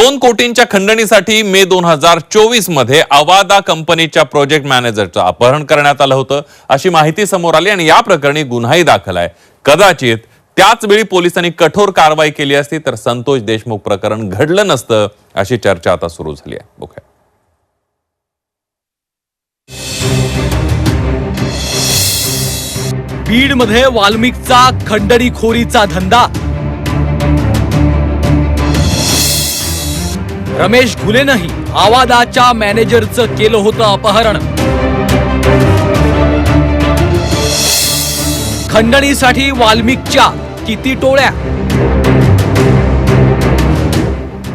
दोन कोटींच्या खंडणीसाठी मे दोन हजार चोवीसमध्ये अवादा कंपनीच्या प्रोजेक्ट मॅनेजरचं अपहरण करण्यात आलं होतं. अशी माहिती समोर आली आणि या प्रकरणी गुन्हाही दाखल आहे. कदाचित त्याच वेळी पोलिसांनी कठोर कारवाई केली असती तर संतोष देशमुख प्रकरण घडलं नसतं अशी चर्चा आता सुरू झाली आहे. बघूया. बीडमध्ये वाल्मिकचा खंडणीखोरीचा धंदा रमेश घुलेनंही आवादाच्या मॅनेजरचं केलं होतं अपहरण. खंडणीसाठी वाल्मिकच्या किती टोळ्या?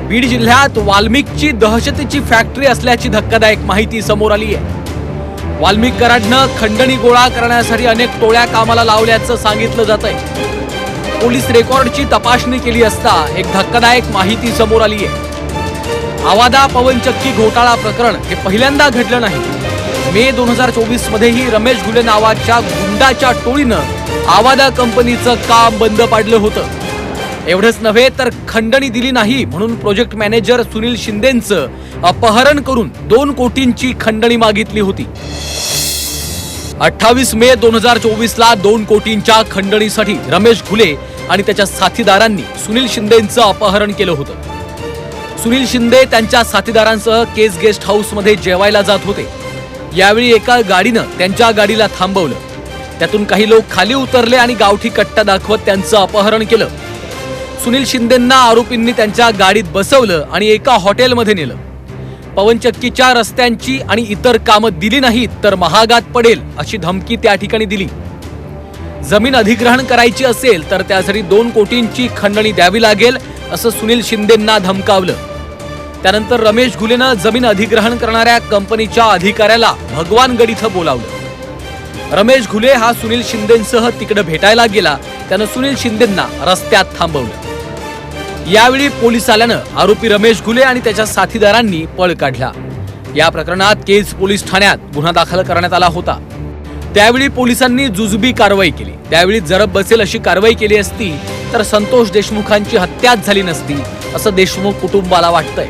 बीड जिल्ह्यात वाल्मिकची दहशतीची फॅक्टरी असल्याची धक्कादायक माहिती समोर आली आहे. वाल्मिक कराडनं खंडणी गोळा करण्यासाठी अनेक टोळ्या कामाला लावल्याचं सांगितलं जात आहे पोलीस रेकॉर्डची तपासणी केली असता एक धक्कादायक माहिती समोर आली आहे. आवादा पवनचक्की घोटाळा प्रकरण हे पहिल्यांदा घडलं नाही. मे दोन हजार चोवीस मध्येही रमेश घुले नावाच्या गुंडाच्या टोळीनं आवादा कंपनीचं काम बंद पाडलं होतं. एवढंच नव्हे तर खंडणी दिली नाही म्हणून प्रोजेक्ट मॅनेजर सुनील शिंदेचं अपहरण करून दोन कोटींची खंडणी मागितली होती. अठ्ठावीस मे दोन हजार चोवीस ला दोन कोटींच्या खंडणीसाठी रमेश घुले आणि त्याच्या साथीदारांनी सुनील शिंदेचं अपहरण केलं होतं. सुनील शिंदे त्यांच्या साथीदारांसह केस गेस्ट हाऊसमध्ये जेवायला जात होते. यावेळी एका गाडीनं त्यांच्या गाडीला थांबवलं. त्यातून काही लोक खाली उतरले आणि गावठी कट्टा दाखवत त्यांचं अपहरण केलं. सुनील शिंदेंना आरोपींनी त्यांच्या गाडीत बसवलं आणि एका हॉटेलमध्ये नेलं. पवनचक्कीच्या रस्त्यांची आणि इतर कामं दिली नाहीत तर महागात पडेल अशी धमकी त्या ठिकाणी दिली. जमीन अधिग्रहण करायची असेल तर त्यासाठी दोन कोटींची खंडणी द्यावी लागेल असं सुनील शिंदेंना धमकावलं. त्यानंतर रमेश घुलेनं जमीन अधिग्रहण करणाऱ्या कंपनीच्या अधिकाऱ्याला भगवानगड इथं बोलावलं. रमेश घुले हा सुनील शिंदेसह तिकडे भेटायला गेला. त्यानं सुनील शिंदेंना रस्त्यात थांबवलं. यावेळी पोलीस आल्यानं आरोपी रमेश घुले आणि त्याच्या साथीदारांनी पळ काढला. या प्रकरणात केज पोलीस ठाण्यात गुन्हा दाखल करण्यात आला होता. त्यावेळी पोलिसांनी जुजबी कारवाई केली. त्यावेळी जरब बसेल अशी कारवाई केली असती तर संतोष देशमुखांची हत्याच झाली नसती असं देशमुख कुटुंबाला वाटतंय.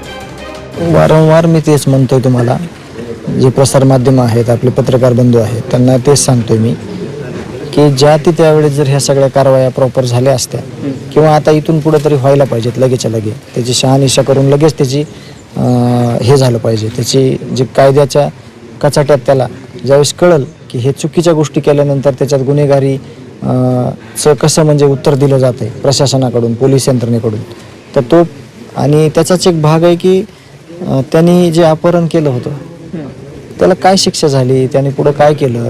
वारंवार मी तेच म्हणतोय तुम्हाला. जे प्रसारमाध्यमं आहेत आपले पत्रकार बंधू आहेत त्यांना तेच सांगतोय मी की ज्या ती त्यावेळेस जर ह्या सगळ्या कारवाया प्रॉपर झाल्या असत्या किंवा आता इथून पुढे तरी व्हायला पाहिजेत लगेचच्या लगे त्याची शहानिशा करून लगेच त्याची हे झालं पाहिजे. त्याची जी कायद्याच्या कचाट्यात त्याला ज्यावेळेस कळल की हे चुकीच्या गोष्टी केल्यानंतर त्याच्यात गुन्हेगारी चं कसं म्हणजे उत्तर दिलं जात आहे प्रशासनाकडून पोलीस यंत्रणेकडून तर तो आणि त्याचाच एक भाग आहे की त्यांनी जे अपहरण केलं होतं त्याला काय शिक्षा झाली? त्याने पुढं काय केलं?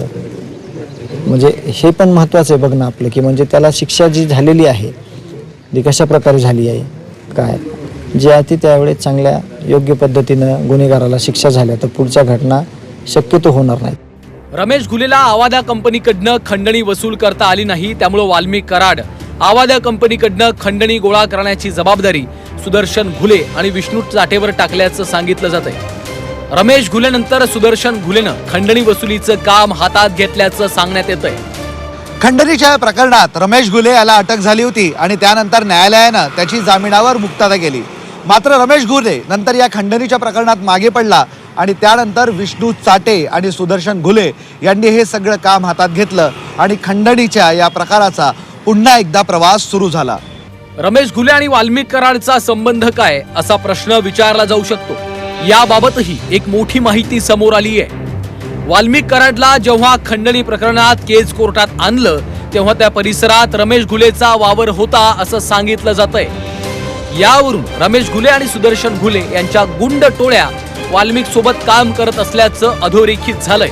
म्हणजे हे पण महत्त्वाचं आहे बघणं आपलं की म्हणजे त्याला शिक्षा जी झालेली आहे ती कशा प्रकारे झाली आहे? काय? जे आहे ती त्यावेळेस चांगल्या योग्य पद्धतीनं गुन्हेगाराला शिक्षा झाल्या तर पुढच्या घटना शक्यतो होणार नाही रमेश घुलेला आवादा कंपनीकडनं खंडणी वसूल करता आली नाही त्यामुळे वाल्मिक कराड आवादा कंपनीकडनं खंडणी गोळा करण्याची जबाबदारी सुदर्शन घुले आणि विष्णू चाटेवर टाकल्याचं सांगितलं जात आहे रमेश घुलेनंतर सुदर्शन घुलेनं खंडणी वसुलीचं काम हातात घेतल्याचं सांगण्यात येत आहे खंडणीच्या प्रकरणात रमेश घुले याला अटक झाली होती आणि त्यानंतर न्यायालयानं त्याची जामिनावर मुक्तता केली. मात्र रमेश घुले नंतर या खंडणीच्या प्रकरणात मागे पडला आणि त्यानंतर विष्णू चाटे आणि सुदर्शन घुले यांनी हे सगळं काम हातात घेतलं आणि खंडणीच्या या प्रकाराचा पुन्हा एकदा प्रवास सुरू झाला. रमेश घुले आणि वाल्मिक कराडचा संबंध काय असा प्रश्न विचारला जाऊ शकतो. याबाबतही एक मोठी माहिती समोर आली आहे वाल्मिक कराडला जेव्हा खंडणी प्रकरणात केज कोर्टात आणलं तेव्हा त्या परिसरात रमेश घुलेचा वावर होता असं सांगितलं जात आहे यावरून रमेश घुले आणि सुदर्शन घुले यांच्या गुंड टोळ्या वाल्मिक सोबत काम करत असल्याचं अधोरेखित झालंय.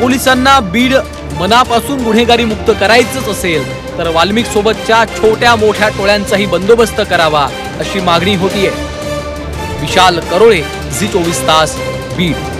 पोलिसांना बीड मनापासून गुन्हेगारी मुक्त करायचंच असेल तर वाल्मिक सोबतच्या छोट्या मोठ्या टोळ्यांचाही बंदोबस्त करावा अशी मागणी होतीये. विशाल करोळे झी चोवीस तास बीड.